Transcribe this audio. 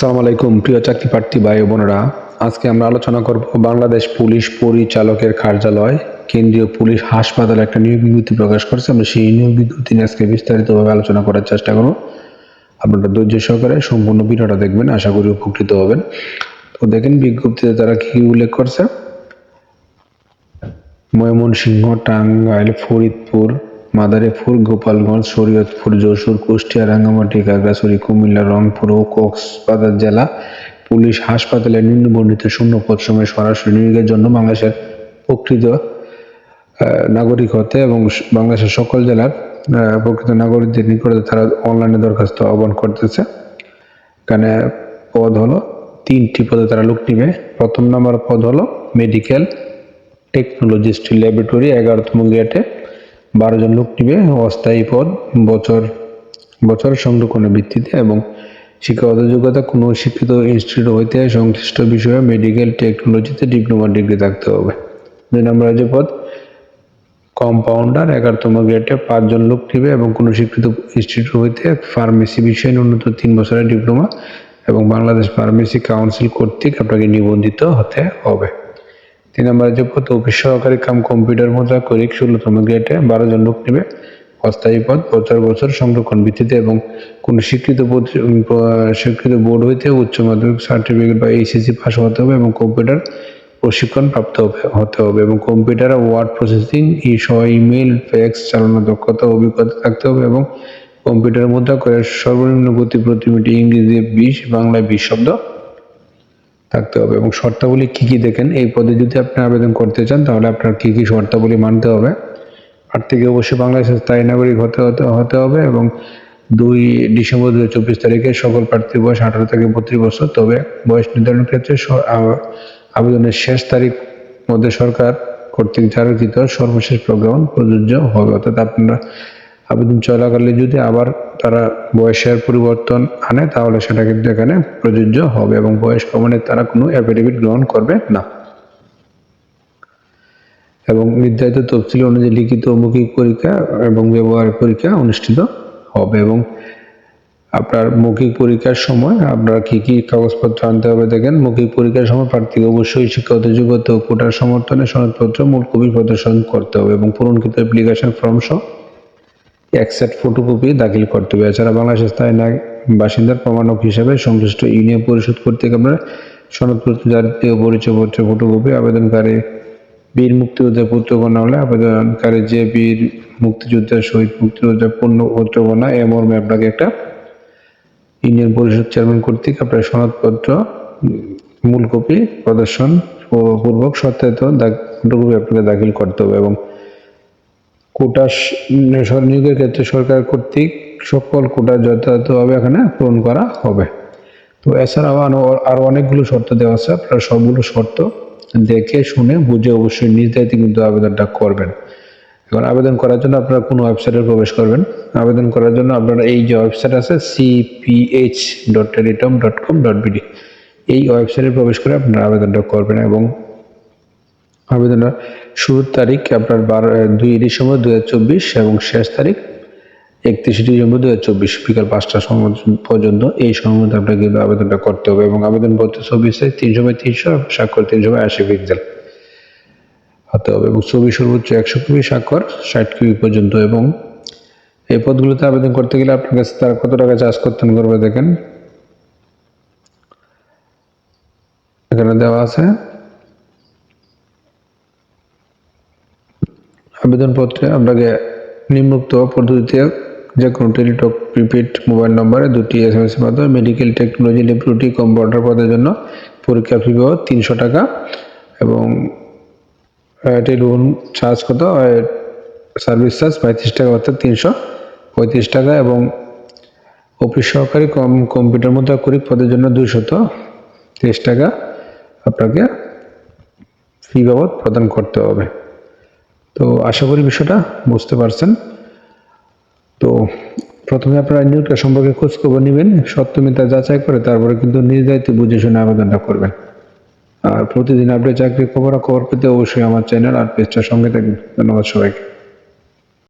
আসসালামু আলাইকুম, প্রিয় চাকরি প্রার্থী ভাই বোনেরা। আজকে আমরা আলোচনা করব বাংলাদেশ পুলিশ পরিচালকের কার্যালয়, কেন্দ্রীয় পুলিশ হাসপাতালে একটা নিয়োগ বিজ্ঞপ্তি প্রকাশ করছে। আমরা সেই নিয়োগ বিজ্ঞপ্তি নিয়ে আজকে বিস্তারিতভাবে আলোচনা করার চেষ্টা করব। আপনারা ধৈর্য সহকারে সম্পূর্ণ ভিডিওটা দেখবেন, আশা করি উপকৃত হবেন। তো দেখেন বিজ্ঞপ্তিতে তারা কি উল্লেখ করছে। ময়মনসিংহ, টাঙ্গাইল, ফরিদপুর মাদারীপুর গোপালগঞ্জ, শরীয়তপুর, যশোর, কুষ্টিয়া, রাঙ্গামাটি খাগড়াছড়ি কুমিল্লা, রংপুর ও কক্সবাজার জেলা পুলিশ হাসপাতালে নিম্নবর্ণিত শূন্য পদ সময় সরাসরি নিয়োগের জন্য বাংলাদেশের প্রকৃত নাগরিক হতে এবং বাংলাদেশের সকল জেলার প্রকৃত নাগরিকদের নিকটে তারা অনলাইনে দরখাস্ত আহ্বান করতেছে। এখানে পদ হলো তিনটি পদে তারা লোক নিবে। প্রথম নম্বর পদ হলো মেডিকেল টেকনোলজিস্ট ল্যাবরেটরি, এগারোতম গ্রেডে। বারো জন লোক নিবে অস্থায়ী পদ, বছর বছর সংরক্ষণের ভিত্তিতে এবং শিক্ষাগত যোগ্যতা কোনো শিক্ষিত ইনস্টিটিউট হইতে সংশ্লিষ্ট বিষয়ে মেডিকেল টেকনোলজিতে ডিপ্লোমা ডিগ্রি থাকতে হবে। দুই নম্বর যে পদ কম্পাউন্ডার এগারোতম গ্রেডে পাঁচজন লোক নিবে এবং কোনো স্বীকৃত ইনস্টিটিউট হইতে ফার্মেসি বিষয়ে ন্যূনতম তিন বছরের ডিপ্লোমা এবং বাংলাদেশ ফার্মেসি কাউন্সিল কর্তৃক আপনাকে নিবন্ধিত হতে হবে। তিন নম্বরে যে পদ অফিস সহকারী কাম কম্পিউটার মুদ্রা করিক ষোলোতম গ্রেডে বারো জন লোক নেবে। অস্থায়ী পদ, বছর বছর সংরক্ষণ ভিত্তিতে এবং কোন স্বীকৃত স্বীকৃত বোর্ড হইতে উচ্চ মাধ্যমিক সার্টিফিকেট বা এইচএসসি পাস হতে হবে এবং কম্পিউটার প্রশিক্ষণ প্রাপ্ত হতে হবে এবং কম্পিউটার ওয়ার্ড প্রসেসিং ই সহ ইমেল ফ্যাক্স চালানোর দক্ষতা, অভিজ্ঞতা থাকতে হবে এবং কম্পিউটার মুদ্রা করে সর্বনিম্ন গতি প্রতি মিনিটে ইংরেজি, বিশ, বাংলায় বিশ শব্দ থাকতে হবে। এবং শর্তাবলী কি কি দেখেন? এই পদে যদি আপনি আবেদন করতে চান, তাহলে আপনার কি কি শর্তাবলী মানতে হবে? প্রার্থীকে অবশ্যই বাংলাদেশের স্থায়ী নাগরিক হতে হতে হবে এবং দুই ডিসেম্বর দু চব্বিশ তারিখে সকল প্রার্থীর বয়স আঠারো থেকে বত্রিশ বছর, তবে বয়স নির্ধারণের ক্ষেত্রে আবেদনের শেষ তারিখ মধ্যে সরকার কর্তৃক জারিকৃত সর্বশেষ প্রজ্ঞাপন প্রযোজ্য হবে। অর্থাৎ আপনারা আবেদন চলাকালে যদি আবার তারা বয়সের পরিবর্তন আনে, তাহলে সেটা কিন্তু এখানে প্রযোজ্য হবে এবং বয়স প্রমাণে তারা কোনো অ্যাফিডেভিট গ্রহণ করবে না। এবং নির্ধারিত তফসিল অনুযায়ী লিখিত মৌখিক পরীক্ষা এবং ব্যবহারিক পরীক্ষা অনুষ্ঠিত হবে এবং আপনার মৌখিক পরীক্ষার সময় আপনারা কি কি কাগজপত্র আনতে হবে দেখেন। মৌখিক পরীক্ষার সময় প্রার্থীকে অবশ্যই শিক্ষাগত যোগ্যতা ও কোটার সমর্থনে সনদপত্র, মূল কপি প্রদর্শন করতে হবে এবং পূরণকৃত অ্যাপ্লিকেশন ফর্ম সহ এক সেট ফটোকপি দাখিল করতে হবে। এছাড়া বাংলাদেশের স্থায়ী বাসিন্দার প্রমাণক হিসাবে সংশ্লিষ্ট ইউনিয়ন পরিষদ কর্তৃক আপনার সনদপত্র, জাতীয় পরিচয়পত্রের ফটোকপি, আবেদনকারী বীর মুক্তিযোদ্ধার পুত্রকন্যা হলে আবেদনকারী যে বীর মুক্তিযোদ্ধার শহীদ মুক্তিযোদ্ধার পূর্ণ পুত্রকন্যা এ মর্মে আপনাকে একটা ইউনিয়ন পরিষদ চেয়ারম্যান কর্তৃক আপনার সনদপত্র, মূল কপি, প্রদর্শন পূর্বক সত্যায়িত ফটোকপি আপনাকে দাখিল করতে হবে এবং কোটা নিয়োগের ক্ষেত্রে সরকার কর্তৃক সকল কোটা যথাযথভাবে এখানে পূরণ করা হবে। তো এছাড়াও আরো- আরও অনেকগুলো শর্ত দেওয়া আছে, আপনারা সবগুলো শর্ত দেখে শুনে বুঝে অবশ্যই নিজ দায়িত্বে কিন্তু আবেদনটা করবেন। এখন আবেদন করার জন্য আপনারা কোনো ওয়েবসাইটে প্রবেশ করবেন। আবেদন করার জন্য আপনারা এই যে ওয়েবসাইট আছে CPH dot টেলিটম dot com dot B D এই ওয়েবসাইটে প্রবেশ করে আপনারা আবেদনটা করবেন এবং আবেদনের শুরুর তারিখ আপনার বারো দুই ডিসেম্বর দু হাজার চব্বিশ এবং শেষ তারিখ একত্রিশে ডিসেম্বর দু হাজার চব্বিশ, বিকাল পাঁচটার সময় পর্যন্ত এই সময়ের মধ্যে আপনাকে কিন্তু আবেদনটা করতে হবে এবং আবেদনপত্র ছবি সাইজ তিনশো বাই তিনশো, স্বাক্ষর তিনশো বাই আশি পিক্সেল হতে হবে এবং ছবি সর্বোচ্চ একশো কপি স্বাক্ষর, ষাট কপি পর্যন্ত এবং এই পদগুলোতে আবেদন করতে গেলে আপনার কাছে তারা কত টাকা চার্জ করতেন করবে দেখেন। এখানে দেওয়া আছে আবেদনপত্রে আপনাকে নিম্নোক্ত পদ্ধতিতে যে কোনো টেলিটক, প্রিপেড মোবাইল নম্বরে দুটি এস এম এস এর মাধ্যমে মেডিকেল টেকনোলজি ল্যাবরেটরি কম্পাউন্ডার পদের জন্য পরীক্ষা ফি পাওয়া তিনশো টাকা এবং টেলিফোন চার্জ কত? সার্ভিস চার্জ পঁয়ত্রিশ টাকা, অর্থাৎ তিনশো পঁয়ত্রিশ টাকা এবং অফিস সহকারী কম কম্পিউটার মতো করি পদের জন্য দুইশত তিরিশ টাকা আপনাকে ফি বাবদ প্রদান করতে হবে। তো আশা করি বিষয়টা বুঝতে পারছেন। তো প্রথমে আপনারা নিয়োগটা সম্পর্কে খোঁজ খবর নেবেন সত্যমিতা যাচাই করে তারপরে কিন্তু নিজ দায়িত্বে বুঝে শুনে আবেদনটা করবেন। আর প্রতিদিন আপডেট চাকরির খবর খবর পেতে অবশ্যই আমার চ্যানেল আর পেজটার সঙ্গে থাকবেন। ধন্যবাদ সবাইকে।